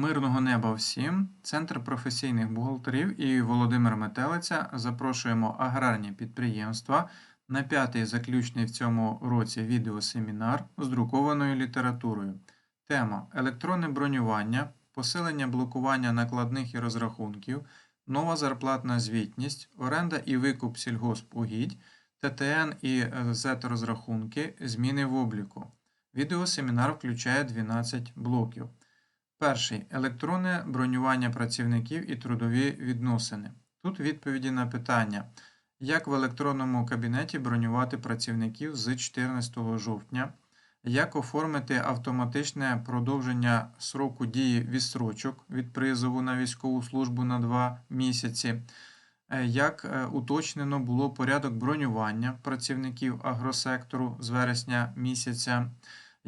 Мирного неба всім! Центр професійних бухгалтерів і Володимир Метелиця запрошуємо аграрні підприємства на п'ятий заключний в цьому році відеосемінар з друкованою літературою. Тема електронне бронювання, посилення блокування накладних і розрахунків, нова зарплатна звітність, оренда і викуп сільгоспугідь, ТТН і Z-розрахунки, зміни в обліку. Відеосемінар включає 12 блоків. Перший електронне бронювання працівників і трудові відносини. Тут відповіді на питання, як в електронному кабінеті бронювати працівників з 14 жовтня, як оформити автоматичне продовження сроку дії відстрочок від призову на військову службу на 2 місяці, е, як е, уточнено було порядок бронювання працівників агросектору з вересня місяця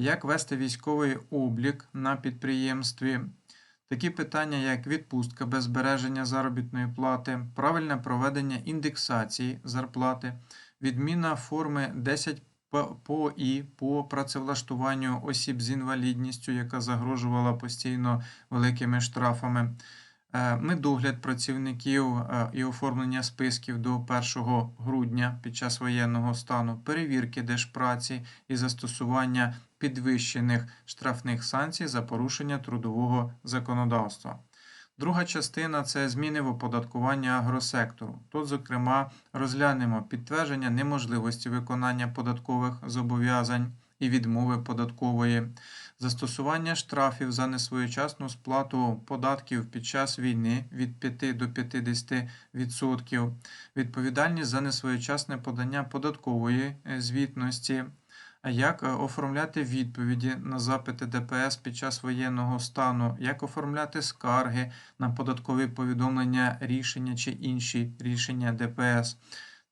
як вести військовий облік на підприємстві, такі питання, як відпустка без збереження заробітної плати, правильне проведення індексації зарплати, відміна форми 10 по І по працевлаштуванню осіб з інвалідністю, яка загрожувала постійно великими штрафами. Е, медогляд працівників е, і оформлення списків до 1 грудня під час воєнного стану, перевірки держпраці і застосування підвищених штрафних санкцій за порушення трудового законодавства. Друга частина це зміни в оподаткуванні агросектору. Тут, зокрема, розглянемо підтвердження неможливості виконання податкових зобов'язань і відмови податкової, застосування штрафів за несвоєчасну сплату податків під час війни від 5 до 50%, відповідальність за несвоєчасне подання податкової е, звітності як е, оформляти відповіді на запити ДПС під час воєнного стану, як оформляти скарги на податкові повідомлення, рішення чи інші рішення ДПС.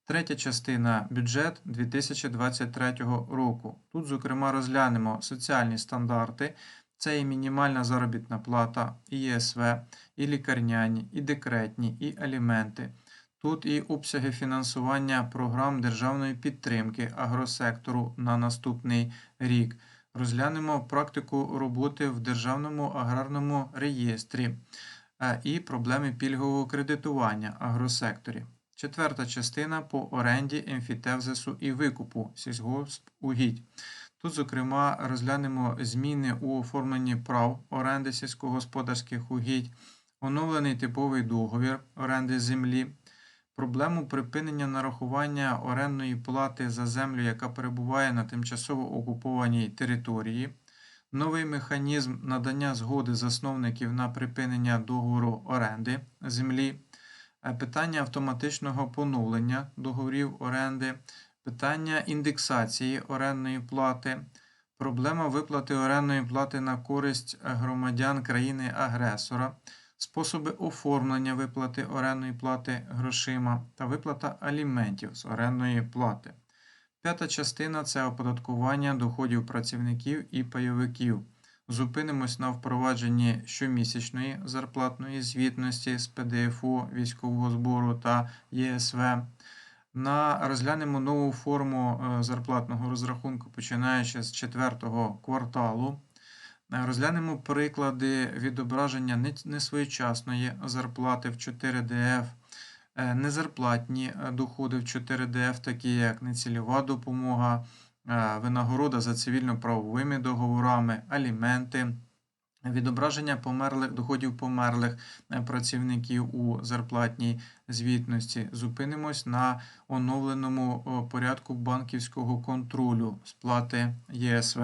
Третя частина бюджет 2023 року. Тут, зокрема, розглянемо соціальні стандарти. Це і мінімальна заробітна плата, і ЄСВ, і лікарняні, і декретні, і аліменти. Тут і обсяги фінансування програм державної підтримки агросектору на наступний рік. Розглянемо практику роботи в Державному аграрному реєстрі е, і проблеми пільгового кредитування агросекторі. Четверта частина по оренді, емфітевзису і викупу сільськогоспугідь. Тут, зокрема, розглянемо зміни у оформленні прав оренди сільськогосподарських угідь, оновлений типовий договір оренди землі проблему припинення нарахування орендної плати за землю, яка перебуває на тимчасово окупованій території, новий механізм надання згоди засновників на припинення договору оренди землі, питання автоматичного поновлення договорів оренди, питання індексації орендної плати. Проблема виплати орендної плати на користь громадян країни-агресора, способи оформлення виплати орендної плати грошима та виплата аліментів з орендної плати. П'ята частина це оподаткування доходів працівників і пайовиків. Зупинимось на впровадженні щомісячної зарплатної звітності з ПДФО військового збору та ЄСВ. На розглянемо нову форму е, зарплатного розрахунку, починаючи з четвертого кварталу. Е, розглянемо приклади відображення несвоєчасної зарплати в 4ДФ, е, незарплатні доходи в 4ДФ, такі як нецільова допомога, винагорода за цивільно-правовими договорами, аліменти. Відображення померлих доходів померлих працівників у зарплатній звітності. Зупинимось на оновленому порядку банківського контролю сплати ЄСВ.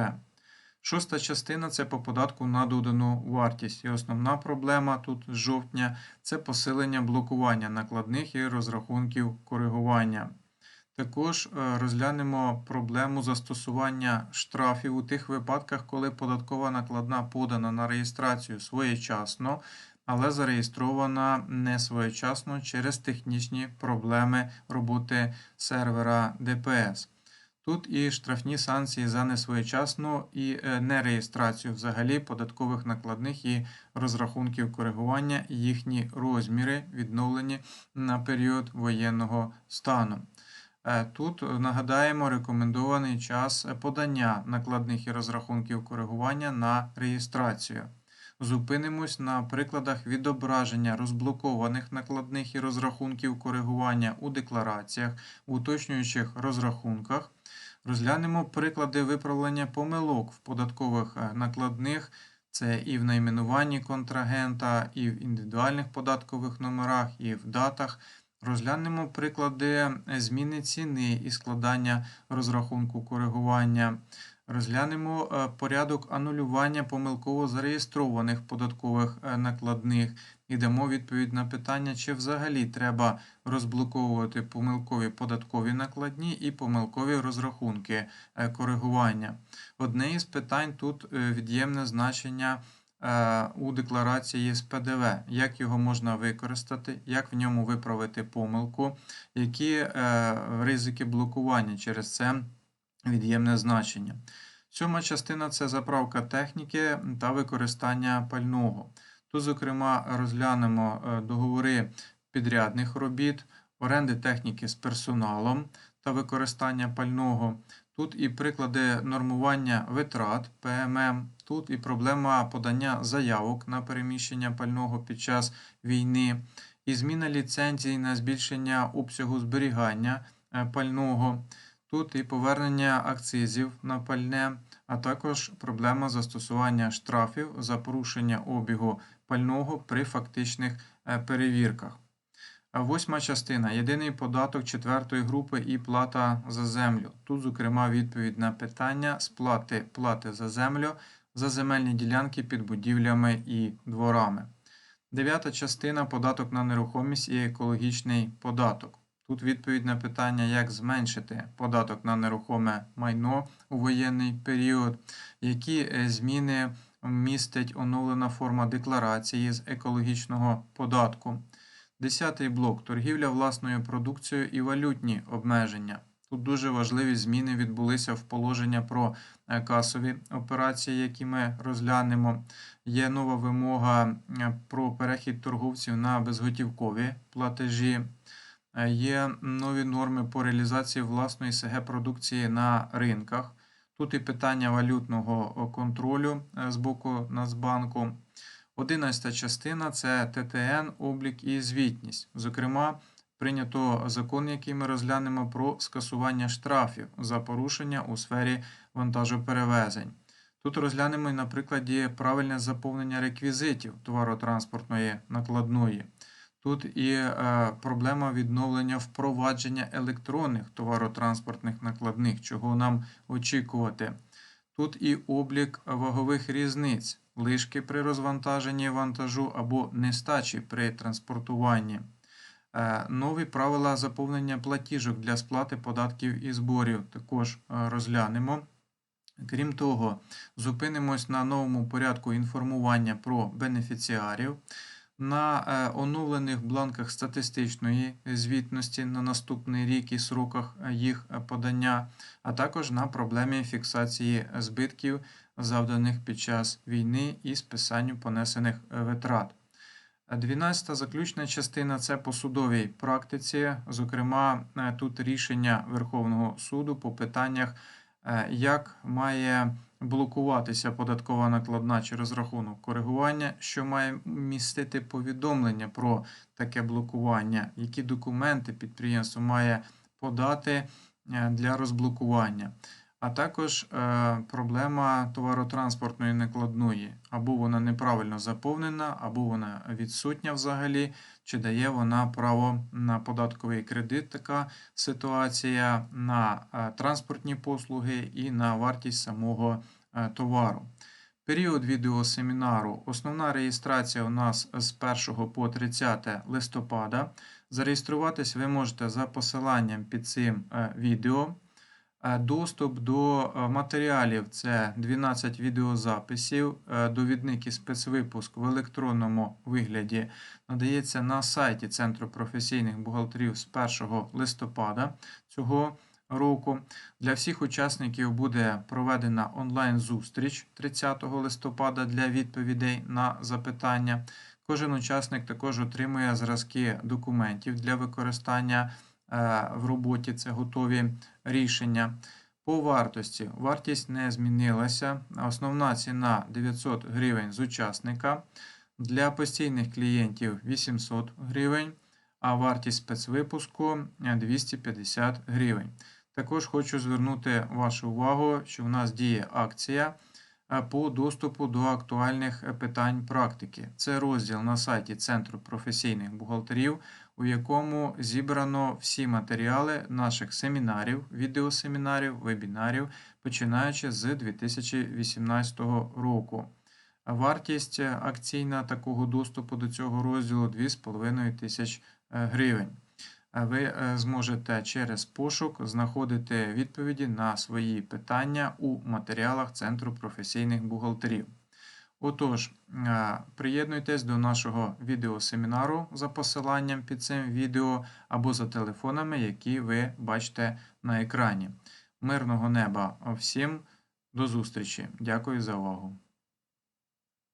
Шоста частина це по податку на додану вартість. І основна проблема тут з жовтня це посилення блокування накладних і розрахунків коригування. Також е, розглянемо проблему застосування штрафів у тих випадках, коли податкова накладна подана на реєстрацію своєчасно, але зареєстрована не своєчасно через технічні проблеми роботи сервера ДПС. Тут і штрафні санкції за несвоєчасну і е, нереєстрацію взагалі податкових накладних і розрахунків коригування, їхні розміри відновлені на період воєнного стану. Е, тут нагадаємо рекомендований час подання накладних і розрахунків коригування на реєстрацію. Зупинимось на прикладах відображення розблокованих накладних і розрахунків коригування у деклараціях, уточнюючих розрахунках. Розглянемо приклади виправлення помилок в податкових е, накладних. Це і в найменуванні контрагента, і в індивідуальних податкових номерах, і в датах. Розглянемо приклади е, зміни ціни і складання розрахунку коригування. Розглянемо е, порядок анулювання помилково зареєстрованих податкових е, накладних і дамо відповідь на питання, чи взагалі треба розблоковувати помилкові податкові накладні і помилкові розрахунки коригування. Одне із питань тут від'ємне значення у декларації з ПДВ, як його можна використати, як в ньому виправити помилку, які е, ризики блокування через це від'ємне значення. Сьома частина це заправка техніки та використання пального. Тут, зокрема, розглянемо е, договори підрядних робіт, оренди техніки з персоналом та використання пального. Тут і приклади нормування витрат ПММ, тут і проблема подання заявок на переміщення пального під час війни, і зміна ліцензій на збільшення обсягу зберігання е, пального. Тут і повернення акцизів на пальне, а також проблема застосування штрафів за порушення обігу пального при фактичних е, перевірках. Восьма частина. Єдиний податок четвертої групи і плата за землю. Тут, зокрема, відповідь на питання сплати плати за землю за земельні ділянки під будівлями і дворами. Дев'ята частина податок на нерухомість і екологічний податок. Тут відповідь на питання, як зменшити податок на нерухоме майно у воєнний період, які е, зміни містить оновлена форма декларації з екологічного податку. Десятий блок торгівля власною продукцією і валютні обмеження. Тут дуже важливі зміни відбулися в положення про е, касові операції, які ми розглянемо. Є нова вимога е, про перехід торговців на безготівкові платежі. Е, Є нові норми по реалізації власної СГ продукції на ринках. Тут і питання валютного контролю з боку Нацбанку. Одинадцята частина це ТТН, облік і звітність. Зокрема, прийнято закон, який ми розглянемо про скасування штрафів за порушення у сфері вантажоперевезень. Тут розглянемо і на прикладі правильне заповнення реквізитів товаротранспортної накладної. Тут і е, проблема відновлення впровадження електронних товаротранспортних накладних, чого нам очікувати. Тут і облік вагових різниць, лишки при розвантаженні вантажу або нестачі при транспортуванні. Е, Нові правила заповнення платіжок для сплати податків і зборів також е, розглянемо. Крім того, зупинимось на новому порядку інформування про бенефіціарів, на е, оновлених бланках статистичної звітності на наступний рік і сроках їх подання, а також на проблемі фіксації збитків, завданих під час війни і списанню понесених витрат. 12 заключна частина це по судовій практиці, зокрема, е, тут рішення Верховного суду по питаннях, е, як має блокуватися податкова накладна чи розрахунок коригування, що має містити повідомлення про таке блокування, які документи підприємство має подати е, для розблокування. А також е, проблема товаротранспортної накладної. Або вона неправильно заповнена, або вона відсутня взагалі, чи дає вона право на податковий кредит, така ситуація, на е, транспортні послуги і на вартість самого е, товару. Період відеосемінару. Основна реєстрація у нас з 1 по 30 листопада. Зареєструватись ви можете за посиланням під цим відео. Доступ до е, матеріалів це 12 відеозаписів, е, довідник і спецвипуск в електронному вигляді надається на сайті Центру професійних бухгалтерів з 1 листопада цього року. Для всіх учасників буде проведена онлайн-зустріч 30 листопада для відповідей на запитання. Кожен учасник також отримує зразки документів для використання в роботі. Це готові рішення. По вартості. Вартість не змінилася. Основна ціна 900 гривень з учасника. Для постійних клієнтів 800 гривень, а вартість спецвипуску е, 250 гривень. Також хочу звернути вашу увагу, що в нас діє акція е, по доступу до актуальних е, питань практики. Це розділ на сайті Центру професійних бухгалтерів, у якому зібрано всі матеріали наших семінарів, відеосемінарів, вебінарів, починаючи з 2018 року. Вартість акційна такого доступу до цього розділу 2,5 тисяч е, гривень. Е, Ви е, зможете через пошук знаходити відповіді на свої питання у матеріалах Центру професійних бухгалтерів. Отож, е, приєднуйтесь до нашого відеосемінару за посиланням під цим відео або за телефонами, які ви бачите на екрані. Мирного неба всім! До зустрічі! Дякую за увагу!